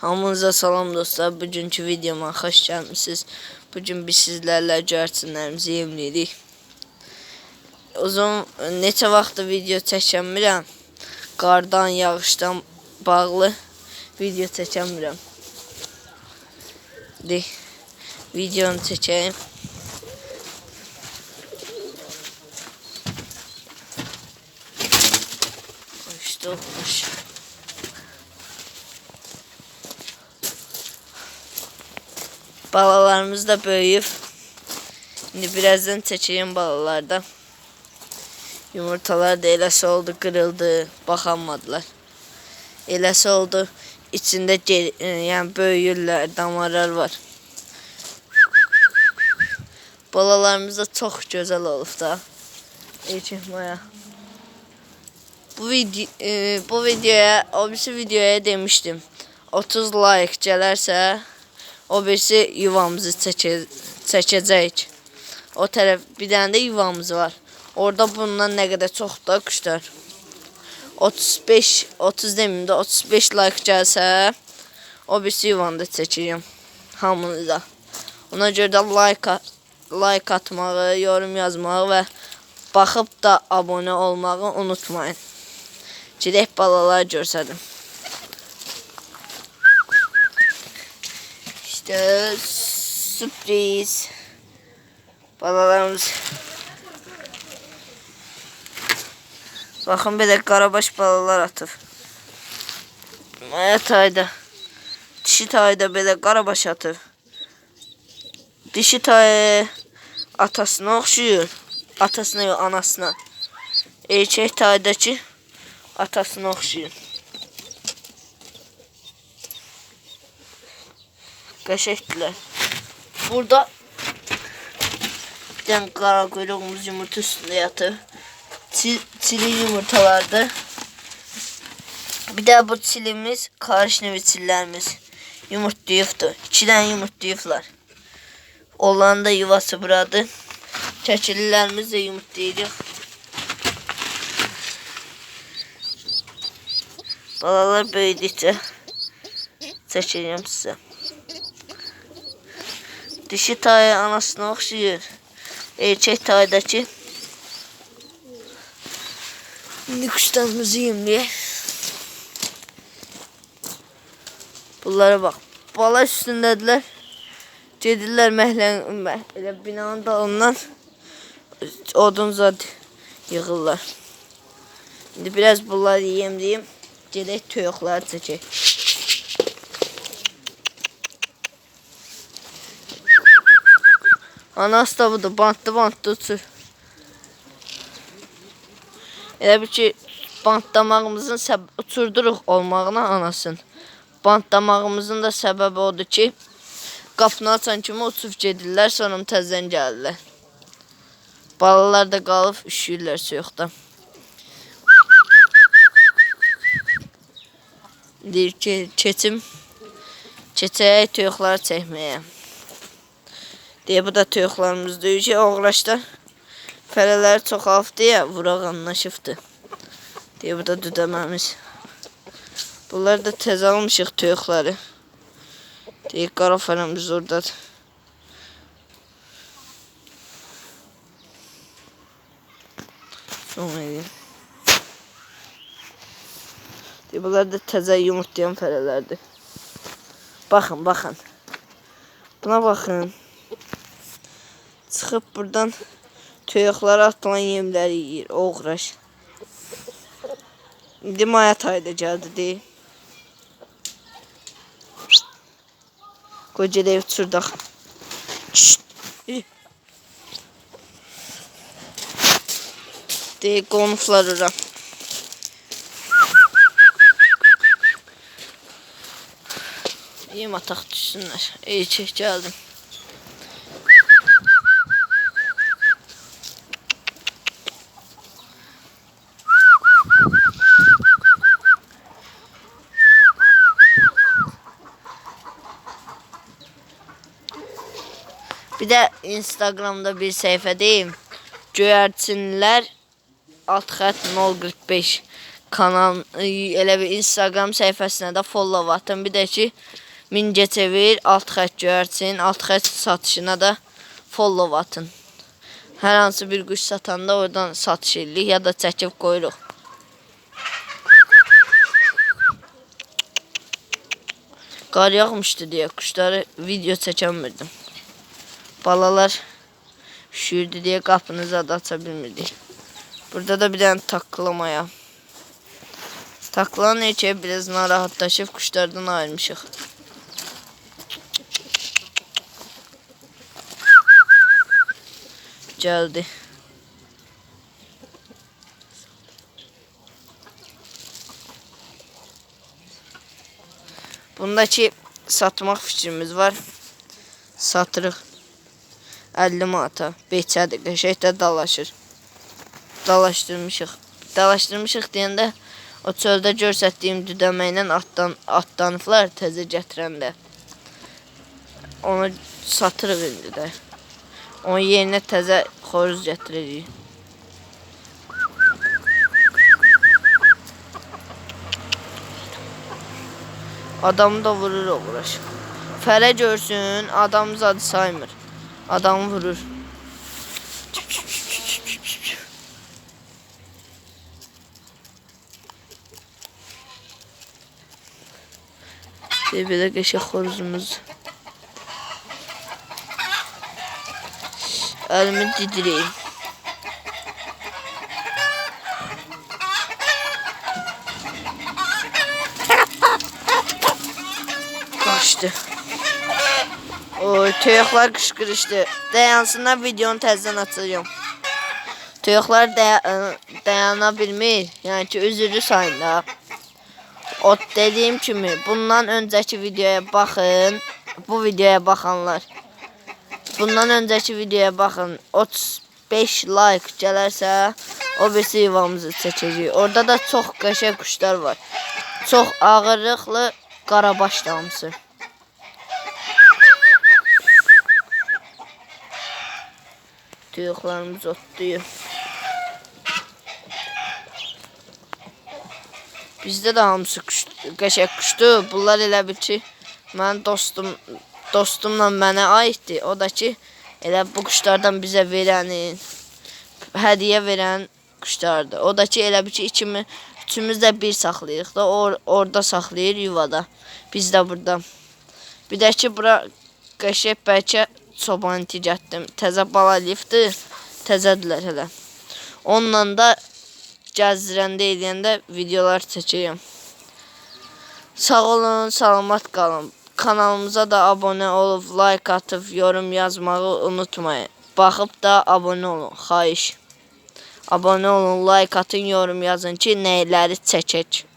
Hamınıza salam dostlar. Bugünkü videoma xoş gəlmisiniz. Bugün biz sizlərlə göyərçinlərimizi yemləyirik. Uzun neçə vaxtdır video çəkəmirəm. Qardan, yağışdan bağlı video çəkəmirəm. De, videonu çəkəyim. İşte olmuş. Balalarımız da böyüyüb. İndi birazdan çəkəyim balalardan. Yumurtalar da eləsi oldu, qırıldı, baxamadılar. Eləsi oldu, içində gel, e, yəni böyüyürlər, damarlar var. Balalarımız da çox gözəl olub da. Elçin Maya. Bu video e, bu videoya, o birisi videoya demiştim. 30 like gələrsə, o birisi yuvamızı çəkə, çəkəcəyik. O tərəf bir dənə də yuvamız var. Orada bundan nə qədər çoxdur quşlar. 35 30 deməyim də 35 like gəlsə, o birisi yuvanı da çəkəcəm hamınıza. Ona görə də like like atmağı, yorum yazmağı və baxıb da abunə olmağı unutmayın. Gedək balalar görsədim. İşte sürpriz. Balalarımız. Baxın belə qarabaş balalar atıb. Maya tayda. Dişi tayda belə qarabaş atıb. Dişi tay atasına oxşuyur. Atasına yox, anasına. Erkək taydakı atasına oxşuyur. Qəşəkdilər. Burada bir dənə qara quyruğumuz yumurta üstündə yatır. Çil, çili yumurtalardır. Bir də bu çilimiz karışnevi çillərimiz yumurtlayıbdır. İki dənə yumurtlayıblar. Onların da yuvası buradır. Çəkililərimiz də yumurtlayırıq. Balalar böyüdükcə çəkirəm sizə. Dişi tayı anasına oxşayır. Erkək taydakı. İndi quşlarımızı yemləyək. Bunlara bax. Bala üstündədirlər. Gedirlər məhlən, məh, elə binanın dalından odun zad yığırlar. İndi biraz bunları yemləyim. Gedək toyuqları çəkək. Anası da budur. Bantlı bantlı uçur. Elə bir ki, bantlamağımızın uçurduruq olmağına anasın. Bantlamağımızın da səbəbi odur ki, qapını açan kimi uçub gedirlər, sonra təzədən gəlirlər. Balalar da qalıb üşüyürlər soyuqdan. Deyir ki, keçim, keçək toyuqları çəkməyə. Deyə bu da toyuqlarımız ki, oğraşlar fələləri çoxalıb deyə vuraq anlaşıbdı. Deyə bu da düdəməmiz. Bunlar da təzə almışıq toyuqları. Deyir qara fələmiz oradadır. Son edeyim. Deyir bunlar da təzə yumurtlayan fələlərdir. Baxın, baxın. Buna baxın. Çıxıb buradan toyuqlara atılan yemləri yeyir, oğraş. İndi maya tayda gəldi deyil. Uçurdaq. Şşt! yürü. Deyil, qonuflar ora. Yem ataq düşsünlər. Ey, çək gəldim. Də Instagramda bir səhifədəyim. Göyərçinlər alt xət 045. kanal e, elə bir Instagram səhifəsinə də follow atın. Bir də ki Mingəçevir alt xətt göyərçin, alt xətt satışına da follow atın. Hər hansı bir quş satanda oradan satış edirik ya da çəkib qoyuruq. Qar yağmışdı deyə quşları video çəkəmirdim. Balalar üşüyürdü deyə qapınızı da aça bilmirdik. Burada da bir dənə taklamaya. Taklan neçə biraz narahatlaşıb quşlardan ayrılmışıq. Gəldi. Bundaki satmaq fikrimiz var. Satırıq. 50 manata. Beçədir. Qəşəng də dalaşır. Dalaşdırmışıq. Dalaşdırmışıq deyəndə o çöldə göstərdiyim düdəməklə atdan atlanıblar təzə gətirəndə. Onu satırıq indi də. Onun yerinə təzə xoruz gətirəcəyik. Adamı da vurur o uğraş. Fərə görsün, adam zadı saymır. Adamı vurur. Bir belə qəşəng xoruzumuz. Əlimi didireyim. Kaçtı. Oy, töyəklər qışqırışdı. Dayansınlar videonu təzədən açacağım. Töyəklər daya dayana bilmir. Yəni ki, üzürlü sayın da. O dediyim kimi, bundan öncəki videoya baxın. Bu videoya baxanlar. Bundan öncəki videoya baxın. 35 like gələrsə, o birisi yuvamızı çəkəcəyik. Orada da çox qəşəng quşlar var. Çox ağırlıqlı qarabaş damısı. Tüyüklərimiz otlayır. Bizdə də hamısı quş, qəşəng quşdur. Bunlar elə bil ki, mənim dostum dostumla mənə aiddir. O da ki, elə bu quşlardan bizə verənin, hədiyyə verən quşlardır. O da ki, elə bil ki, ikimiz, üçümüz də bir saxlayırıq da, or, orada saxlayır yuvada. Biz də burada. Bir də ki, bura qəşəng bəlkə çoban iti gətdim. Təzə bala lifdir, təzədirlər hələ. Onunla da gəzdirəndə eləyəndə videolar çəkəcəm. Sağ olun, salamat qalın. Kanalımıza da abunə olub, like atıb, yorum yazmağı unutmayın. Baxıb da abunə olun, xahiş. Abunə olun, like atın, yorum yazın ki, nəyləri çəkək.